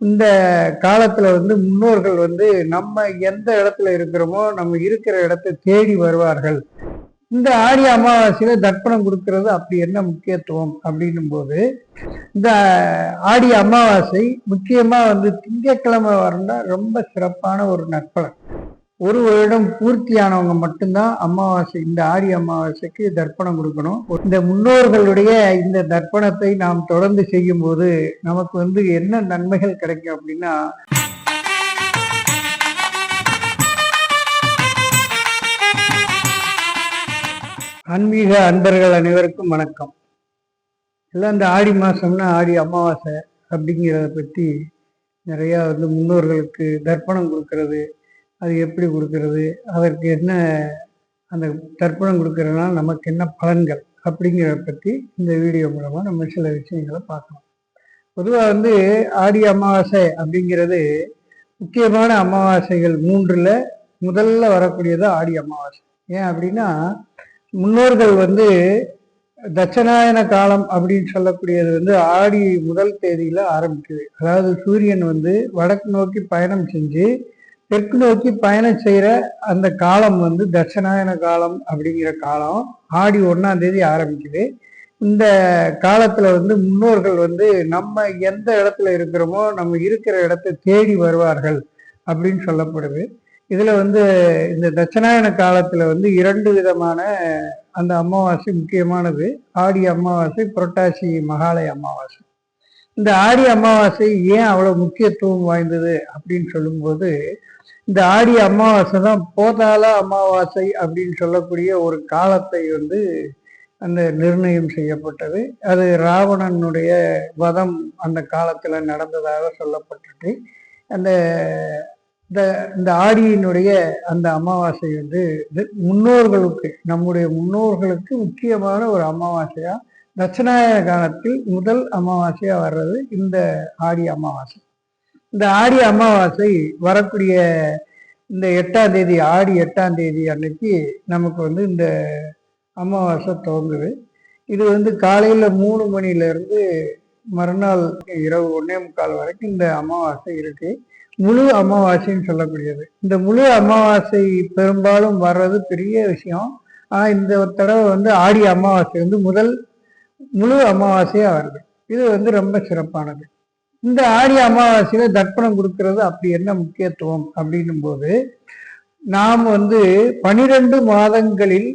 இந்த காலத்தில் வந்து முன்னோர்கள் வந்து நம்ம எந்த இடத்துல இருக்கிறோமோ நம்ம இருக்கிற இடத்த தேடி வருவார்கள். இந்த ஆடி அமாவாசையில் தர்ப்பணம் கொடுக்கறது அப்படி என்ன முக்கியத்துவம் அப்படின்னும் போது இந்த ஆடி அமாவாசை முக்கியமாக வந்து திங்கட்கிழமை வரணும்னா ரொம்ப சிறப்பான ஒரு நற்பலன். ஒரு வருடம் பூர்த்தியானவங்க மட்டும்தான் அமாவாசை இந்த ஆரிய அமாவாசைக்கு தர்ப்பணம் கொடுக்கணும். இந்த முன்னோர்களுடைய இந்த தர்ப்பணத்தை நாம் தொடர்ந்து செய்யும் போது நமக்கு வந்து என்ன நன்மைகள் கிடைக்கும் அப்படின்னா ஆன்மீக அன்பர்கள் அனைவருக்கும் வணக்கம். எல்லாம் இந்த ஆடி மாசம்னா ஆடி அமாவாசை அப்படிங்கிறத பற்றி நிறையா வந்து முன்னோர்களுக்கு தர்ப்பணம் கொடுக்கறது. அது எப்படி கொடுக்கறது? அதற்கு என்ன அந்த தர்ப்பணம் கொடுக்கறதுனால நமக்கு என்ன பலன்கள் அப்படிங்கிறத பற்றி இந்த வீடியோ மூலமாக நம்ம சில விஷயங்களை பார்க்கலாம். பொதுவாக வந்து ஆடி அமாவாசை அப்படிங்கிறது முக்கியமான அமாவாசைகள் மூன்றில் முதல்ல வரக்கூடியது ஆடி அமாவாசை. ஏன் அப்படின்னா முன்னோர்கள் வந்து தட்சநாயன காலம் அப்படின்னு சொல்லக்கூடியது வந்து ஆடி முதல் தேதியில் ஆரம்பிக்குது. அதாவது சூரியன் வந்து வடக்கு நோக்கி பயணம் செஞ்சு தெற்கு நோக்கி பயணம் செய்கிற அந்த காலம் வந்து தட்சநாயன காலம் அப்படிங்கிற காலம். ஆடி ஒன்றாம் தேதி ஆரம்பிக்குது. இந்த காலத்தில் வந்து முன்னோர்கள் வந்து நம்ம எந்த இடத்துல இருக்கிறோமோ நம்ம இருக்கிற இடத்த தேடி வருவார்கள் அப்படின்னு சொல்லப்படுது. இதில் வந்து இந்த தட்சநாயன காலத்தில் வந்து இரண்டு விதமான அந்த அமாவாசை முக்கியமானது. ஆடி அமாவாசை புரட்டாசி மகாலய அமாவாசை. இந்த ஆடி அமாவாசை ஏன் அவ்வளோ முக்கியத்துவம் வாய்ந்தது அப்படின்னு சொல்லும்போது இந்த ஆடி அமாவாசை தான் போதால அமாவாசை அப்படின்னு சொல்லக்கூடிய ஒரு காலத்தை வந்து அந்த நிர்ணயம் செய்யப்பட்டது. அது ராவணனுடைய வதம் அந்த காலத்தில் நடந்ததாக சொல்லப்பட்டுட்டு அந்த இந்த இந்த ஆடியினுடைய அந்த அமாவாசை வந்து முன்னோர்களுக்கு நம்முடைய முன்னோர்களுக்கு முக்கியமான ஒரு அமாவாசையாக தட்சிணாயன காலத்தில் முதல் அமாவாசையாக வர்றது இந்த ஆடி அமாவாசை. இந்த ஆடி அமாவாசை வரக்கூடிய இந்த எட்டாம் தேதி ஆடி எட்டாம் தேதி அன்னைக்கு நமக்கு வந்து இந்த அமாவாசை துவங்குது. இது வந்து காலையில் மூணு மணிலேருந்து மறுநாள் இரவு ஒன்னே முக்கால் வரைக்கும் இந்த அமாவாசை இருக்கு. முழு அமாவாசைன்னு சொல்லக்கூடியது. இந்த முழு அமாவாசை பெரும்பாலும் வர்றது பெரிய விஷயம். ஆனால் இந்த தடவை வந்து ஆடி அமாவாசை வந்து முதல் முழு அமாவாசையாக வருது. இது வந்து ரொம்ப சிறப்பானது. இந்த ஆடி அமாவாசையில தர்ப்பணம் கொடுக்கறது அப்படி என்ன முக்கியத்துவம் அப்படின்னும் போது நாம் வந்து பனிரெண்டு மாதங்களில்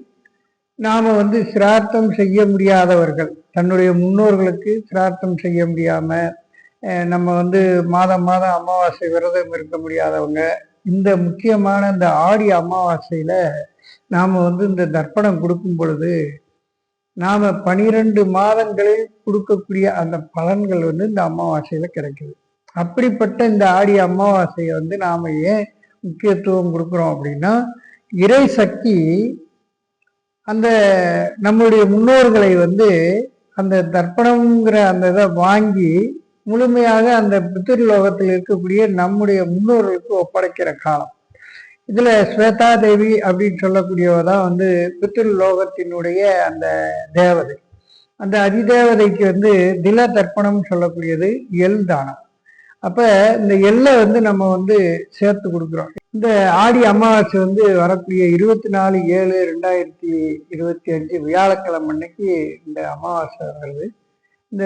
நாம் வந்து சிரார்த்தம் செய்ய முடியாதவர்கள் தன்னுடைய முன்னோர்களுக்கு சிரார்த்தம் செய்ய முடியாமல் நம்ம வந்து மாதம் மாதம் அமாவாசை விரதம் இருக்க முடியாதவங்க இந்த முக்கியமான இந்த ஆடி அமாவாசையில் நாம் வந்து இந்த தர்ப்பணம் கொடுக்கும் பொழுது நாம பனிரெண்டு மாதங்களில் கொடுக்கக்கூடிய அந்த பலன்கள் வந்து இந்த அமாவாசையில கிடைக்குது. அப்படிப்பட்ட இந்த ஆடி அமாவாசையை வந்து நாம ஏன் முக்கியத்துவம் கொடுக்குறோம் அப்படின்னா இறை சக்தி அந்த நம்முடைய முன்னோர்களை வந்து அந்த தர்ப்பணம்ங்கிற அந்த இதை வாங்கி முழுமையாக அந்த பித்திருலோகத்தில் இருக்கக்கூடிய நம்முடைய முன்னோர்களுக்கு ஒப்படைக்கிற காலம். இதுல ஸ்வேதா தேவி அப்படின்னு சொல்லக்கூடியவ தான் வந்து பித்திருலோகத்தினுடைய அந்த தேவதை. அந்த அதிதேவதைக்கு வந்து தில தர்ப்பணம் சொல்லக்கூடியது எல் தானம். அப்ப இந்த எல்லை வந்து நம்ம வந்து சேர்த்து கொடுக்குறோம். இந்த ஆடி அமாவாசை வந்து வரக்கூடிய இருபத்தி நாலு ஏழு ரெண்டாயிரத்தி இருபத்தி அஞ்சு வியாழக்கிழமை அன்னைக்கு இந்த அமாவாசை வருது. இந்த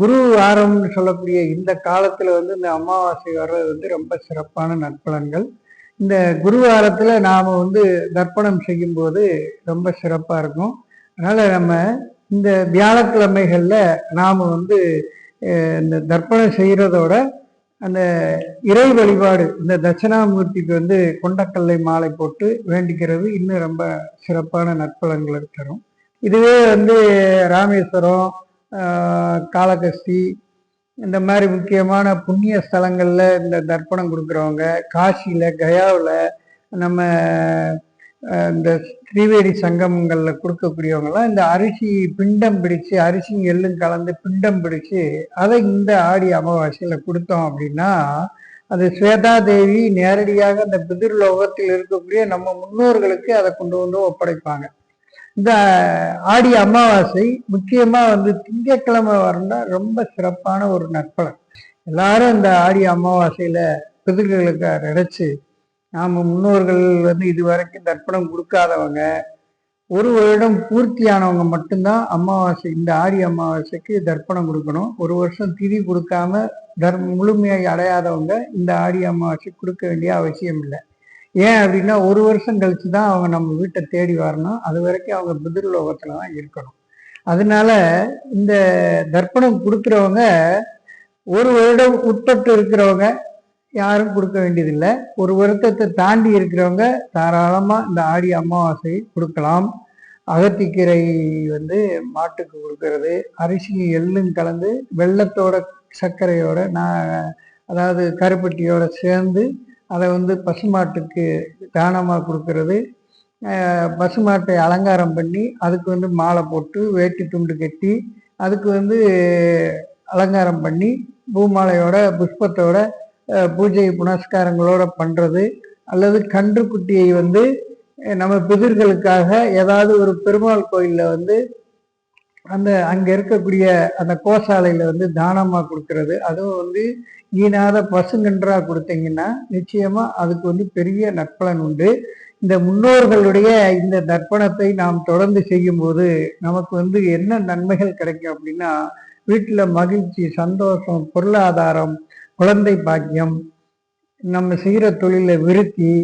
குரு வாரம்னு சொல்லக்கூடிய இந்த காலத்துல வந்து இந்த அமாவாசை வர்றது வந்து ரொம்ப சிறப்பான நற்பலன்கள். இந்த குருவாரத்தில் நாம் வந்து தர்ப்பணம் செய்யும் போது ரொம்ப சிறப்பாக இருக்கும். அதனால் நம்ம இந்த வியாழக்கிழமைகளில் நாம் வந்து இந்த தர்ப்பணம் செய்கிறதோட அந்த இறை வழிபாடு இந்த தட்சிணாமூர்த்திக்கு வந்து கொண்டக்கல்லை மாலை போட்டு வேண்டிக்கிறது இன்னும் ரொம்ப சிறப்பான நற்பலன்களை தரும். இதுவே வந்து ராமேஸ்வரம் காலகஸ்தி இந்த மாதிரி முக்கியமான புண்ணிய ஸ்தலங்களில் இந்த தர்ப்பணம் கொடுக்குறவங்க காசியில் கயாவில் நம்ம இந்த திரிவேடி சங்கமங்களில் கொடுக்கக்கூடியவங்கலாம் இந்த அரிசி பிண்டம் பிடிச்சு அரிசி எள்ளும் கலந்து பிண்டம் பிடிச்சு அதை இந்த ஆடி அமாவாசையில் கொடுத்தோம் அப்படின்னா அது ஸ்வேதா தேவி நேரடியாக அந்த பிதிர்லோகத்தில் இருக்கக்கூடிய நம்ம முன்னோர்களுக்கு அதை கொண்டு வந்து ஒப்படைப்பாங்க. இந்த ஆடி அமாவாசை முக்கியமாக வந்து திங்கக்கிழமை வரணும்னா ரொம்ப சிறப்பான ஒரு நற்பலன். எல்லாரும் இந்த ஆடி அமாவாசையில் பிதர்களுக்கு நினச்சி நாம் முன்னோர்கள் வந்து இது வரைக்கும் தர்ப்பணம் கொடுக்காதவங்க ஒரு வருடம் பூர்த்தியானவங்க மட்டும்தான் அமாவாசை இந்த ஆடி அமாவாசைக்கு தர்ப்பணம் கொடுக்கணும். ஒரு வருஷம் திதி கொடுக்காம தர் முழுமையை அடையாதவங்க இந்த ஆடி அமாவாசை கொடுக்க வேண்டிய அவசியம் இல்லை ஏன் அப்படின்னா ஒரு வருஷம் கழிச்சு தான் அவங்க நம்ம வீட்டை தேடி வரணும். அது வரைக்கும் அவங்க பிதிர்லோகத்தில் தான் இருக்கணும். அதனால இந்த தர்ப்பணம் கொடுக்குறவங்க ஒரு வருடம் உட்பட்டு இருக்கிறவங்க யாரும் கொடுக்க வேண்டியதில்லை. ஒரு வருத்தத்தை தாண்டி இருக்கிறவங்க தாராளமாக இந்த ஆடி அமாவாசை கொடுக்கலாம். அகத்திக்கீரை வந்து மாட்டுக்கு கொடுக்கறது. அரிசி எள்ளும் கலந்து வெள்ளத்தோட சர்க்கரையோட நான் அதாவது கருப்பட்டியோட சேர்ந்து அதை வந்து பசுமாட்டுக்கு தானமாக கொடுக்கறது. பசுமாட்டை அலங்காரம் பண்ணி அதுக்கு வந்து மாலை போட்டு வேட்டி துண்டு கட்டி அதுக்கு வந்து அலங்காரம் பண்ணி பூமாலையோட புஷ்பத்தோட பூஜை புனஸ்காரங்களோட பண்ணுறது அல்லது கன்றுக்குட்டியை வந்து நம்ம பிதிர்களுக்காக ஏதாவது ஒரு பெருமாள் கோயிலில் வந்து அந்த அங்கே இருக்கக்கூடிய அந்த கோசாலையில் வந்து தானமாக கொடுக்கறது. அதுவும் வந்து ஈனாத பசுங்கன்றா கொடுத்தீங்கன்னா நிச்சயமா அதுக்கு வந்து பெரிய நற்பலன் உண்டு. இந்த முன்னோர்களுடைய இந்த தர்ப்பணத்தை நாம் தொடர்ந்து செய்யும்போது நமக்கு வந்து என்ன நன்மைகள் கிடைக்கும் அப்படின்னா வீட்டில் மகிழ்ச்சி சந்தோஷம் பொருளாதாரம் குழந்தை பாக்கியம் நம்ம செய்கிற தொழில விருத்தி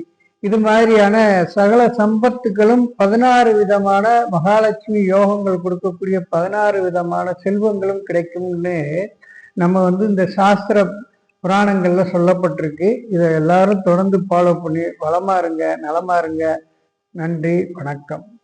இது மாதிரியான சகல சம்பத்துகளும் பதினாறு விதமான மகாலட்சுமி யோகங்கள் கொடுக்கக்கூடிய பதினாறு விதமான செல்வங்களும் கிடைக்கும்னு நம்ம வந்து இந்த சாஸ்திர புராணங்கள்ல சொல்லப்பட்டிருக்கு. இதை எல்லாரும் தொடர்ந்து ஃபாலோ பண்ணி வளமா இருங்க நலமா இருங்க நன்றி வணக்கம்.